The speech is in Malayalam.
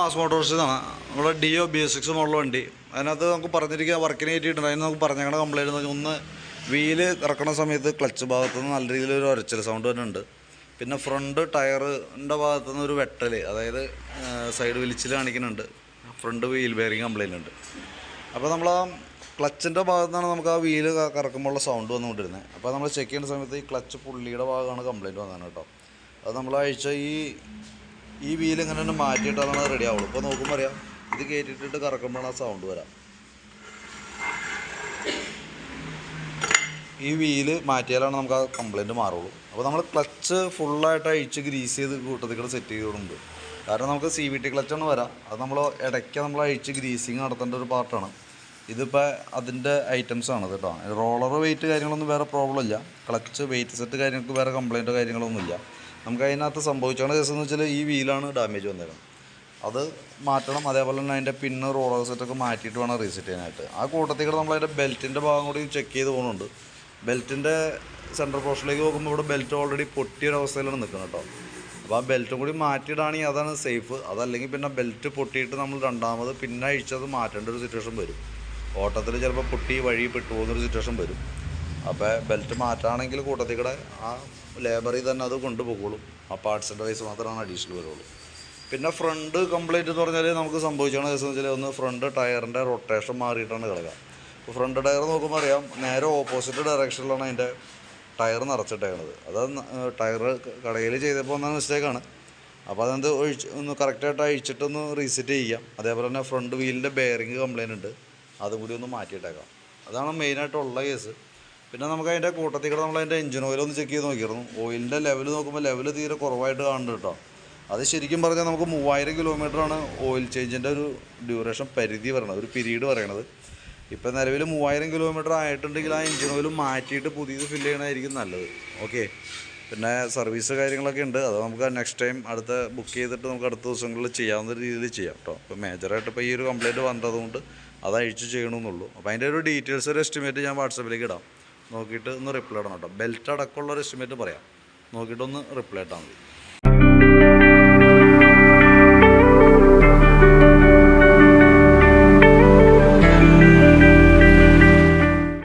മാസ് ആണ്. നമ്മുടെ ഒ ബി സിക്സ് മോഡൽ വണ്ടി. അതിനകത്ത് നമുക്ക് പറഞ്ഞിരിക്കുക വർക്കിന് കയറ്റിയിട്ടുണ്ട് അതിന് നമുക്ക് പറഞ്ഞേക്കണ കംപ്ലൈന്റ് എന്ന് ഒന്ന് വീൽ ഇറക്കണ സമയത്ത് ക്ലച്ച് ഭാഗത്ത് നിന്ന് നല്ല രീതിയിൽ ഒരു ഒരച്ചൽ സൗണ്ട് വരുന്നുണ്ട്. പിന്നെ ഫ്രണ്ട് ടയറിന്റെ ഭാഗത്ത് നിന്ന് ഒരു വെട്ടൽ അതായത് സൈഡ് വലിച്ചിൽ കാണിക്കുന്നുണ്ട്. ഫ്രണ്ട് വീൽ ബെയറിങ് കംപ്ലൈന്റ് ഉണ്ട്. അപ്പോൾ നമ്മൾ ആ ക്ലച്ചിന്റെ ഭാഗത്തു നിന്നാണ് നമുക്ക് ആ വീൽ കറക്കുമ്പോഴുള്ള സൗണ്ട് വന്നുകൊണ്ടിരുന്നത്. അപ്പോൾ നമ്മൾ ചെക്ക് ചെയ്യുന്ന സമയത്ത് ഈ ക്ലച്ച് പുള്ളിയുടെ ഭാഗമാണ് കംപ്ലൈന്റ് വന്നത് കേട്ടോ. അത് നമ്മൾ അയച്ച ഈ ഈ വീൽ ഇങ്ങനെ തന്നെ മാറ്റിയിട്ടാണ് റെഡി ആവുള്ളൂ. ഇപ്പോൾ നോക്കുമ്പോൾ അറിയാം ഇത് കയറ്റിയിട്ടിട്ട് കറക്കുമ്പോഴാണ് ആ സൗണ്ട് വരാം. ഈ വീൽ മാറ്റിയാലാണ് നമുക്ക് ആ കംപ്ലയിന്റ് മാറുള്ളൂ. അപ്പോൾ നമ്മൾ ക്ലച്ച് ഫുള്ളായിട്ട് അഴിച്ച് ഗ്രീസ് ചെയ്ത് കൂട്ടത്തിൽ സെറ്റ് ചെയ്തുകൊണ്ട് കാരണം നമുക്ക് സി വി ടി ക്ലച്ചാണ് വരാം. അത് നമ്മൾ ഇടയ്ക്ക് നമ്മൾ അഴിച്ച് ഗ്രീസിങ് നടത്തേണ്ട ഒരു പാർട്ടാണ് ഇതിപ്പോൾ അതിന്റെ ഐറ്റംസ് ആണ് കേട്ടോ റോളർ വെയിറ്റ് കാര്യങ്ങളൊന്നും വേറെ പ്രോബ്ലം ഇല്ല. ക്ലച്ച് വെയിറ്റ് സെറ്റ് കാര്യങ്ങൾക്ക് വേറെ കംപ്ലൈന്റോ കാര്യങ്ങളൊന്നുമില്ല നമുക്ക് അതിനകത്ത് സംഭവിച്ചാണ് കേസ് എന്ന് വെച്ചാൽ ഈ വീലാണ് ഡാമേജ് വന്നേക്കുന്നത് അത് മാറ്റണം. അതേപോലെ തന്നെ അതിന്റെ പിന്ന് റോളർ സെറ്റൊക്കെ മാറ്റിയിട്ട് വേണം റീസെറ്റ് ചെയ്യാനായിട്ട്. ആ കൂട്ടത്തിൽ കൂടെ നമ്മൾ അതിന്റെ ബെൽറ്റിന്റെ ഭാഗം കൂടി ചെക്ക് ചെയ്ത് പോകുന്നുണ്ട് ബെൽറ്റിന്റെ സെൻട്രൽ പോർഷനിലേക്ക് നോക്കുമ്പോൾ ഇവിടെ ബെൽറ്റ് ഓൾറെഡി പൊട്ടിയൊരവസ്ഥയിലാണ് നിൽക്കുന്നത് കേട്ടോ അപ്പോൾ ആ ബെൽറ്റും കൂടി മാറ്റിയിടാണെങ്കിൽ അതാണ് സേഫ് അതല്ലെങ്കിൽ പിന്നെ ബെൽറ്റ് പൊട്ടിയിട്ട് നമ്മൾ രണ്ടാമത് പിന്നെ അഴിച്ചത് മാറ്റേണ്ട ഒരു സിറ്റുവേഷൻ വരും. ഓട്ടത്തിൽ ചിലപ്പോൾ പൊട്ടി വഴി പെട്ടുപോകുന്നൊരു സിറ്റുവേഷൻ വരും. അപ്പോൾ ബെൽറ്റ് മാറ്റുകയാണെങ്കിൽ കൂട്ടത്തിൽ കൂടെ ആ ലേബറിൽ തന്നെ അത് കൊണ്ടുപോകുള്ളൂ. ആ പാർട്സിന്റെ വയസ്സ് മാത്രമാണ് അഡീഷണൽ വരുള്ളൂ. പിന്നെ ഫ്രണ്ട് കംപ്ലൈന്റ് എന്ന് പറഞ്ഞാൽ നമുക്ക് സംഭവിച്ചാണ് എന്ന് വെച്ചാൽ ഒന്ന് ഫ്രണ്ട് ടയറിന്റെ റൊട്ടേഷൻ മാറിയിട്ടാണ് കിടക്കുക അപ്പോൾ ഫ്രണ്ട് ടയർ നോക്കുമ്പോൾ അറിയാം നേരെ ഓപ്പോസിറ്റ് ഡയറക്ഷനിലാണ് അതിന്റെ ടയർ നിറച്ചിട്ടേക്കണത്. അത് ടയർ കടയിൽ ചെയ്തപ്പോൾ വന്ന മിസ്റ്റേക്കാണ് അപ്പോൾ അതെന്ത് ഒഴിച്ച് ഒന്ന് കറക്റ്റായിട്ട് അഴിച്ചിട്ടൊന്ന് റീസെറ്റ് ചെയ്യാം അതേപോലെ തന്നെ ഫ്രണ്ട് വീലിന്റെ ബെയറിങ് കംപ്ലൈന്റ് ഉണ്ട്. അതും കൂടി ഒന്ന് മാറ്റിയിട്ടേക്കാം. അതാണ് മെയിനായിട്ടുള്ള കേസ് പിന്നെ നമുക്ക് അതിന്റെ കൂട്ടത്തിൽ കൂടെ നമ്മൾ അതിന്റെ എഞ്ചിൻ ഓയിൽ ഒന്ന് ചെക്ക് ചെയ്ത് നോക്കിയിരുന്നു. ഓയിലിന്റെ ലെവൽ നോക്കുമ്പോൾ ലെവൽ തീരെ കുറവായിട്ട് കാണുന്നുണ്ട് കേട്ടോ. അത് ശരിക്കും പറഞ്ഞാൽ നമുക്ക് മൂവായിരം കിലോമീറ്ററാണ് ഓയിൽ ചേഞ്ചിന്റെ ഒരു ഡ്യൂറേഷൻ പരിധി പറയണത് ഒരു പീരീഡ് പറയണത്. ഇപ്പം നിലവിൽ മൂവായിരം കിലോമീറ്റർ ആയിട്ടുണ്ടെങ്കിൽ ആ എഞ്ചിൻ ഓയിൽ മാറ്റിയിട്ട് പുതിയത് ഫില്ല് ചെയ്യണമായിരിക്കും നല്ലത്. ഓക്കെ പിന്നെ സർവീസ് കാര്യങ്ങളൊക്കെ ഉണ്ട്. അത് നമുക്ക് നെക്സ്റ്റ് ടൈം അടുത്ത ബുക്ക് ചെയ്തിട്ട് നമുക്ക് അടുത്ത ദിവസങ്ങളിൽ ചെയ്യാവുന്ന രീതിയിൽ ചെയ്യാം കേട്ടോ. അപ്പോൾ മേജറായിട്ട് ഇപ്പോൾ ഈ ഒരു കംപ്ലയിന്റ് വന്നതുകൊണ്ട് അത് അഴിച്ച് ചെയ്യണമെന്നുള്ളൂ അപ്പോൾ അതിന്റെ ഒരു ഡീറ്റെയിൽസ് ഒരു എസ്റ്റിമേറ്റ് ഞാൻ വാട്സപ്പിലേക്ക് ഇടാം. നോക്കിയിട്ട് ഒന്ന് റിപ്ലൈ ഇടണം കേട്ടോ. ബെൽറ്റ് അടക്കമുള്ള ഒരു എസ്റ്റിമേറ്റ് പറയാം. നോക്കിയിട്ടൊന്ന് റിപ്ലൈ ഇട്ടാൽ മതി.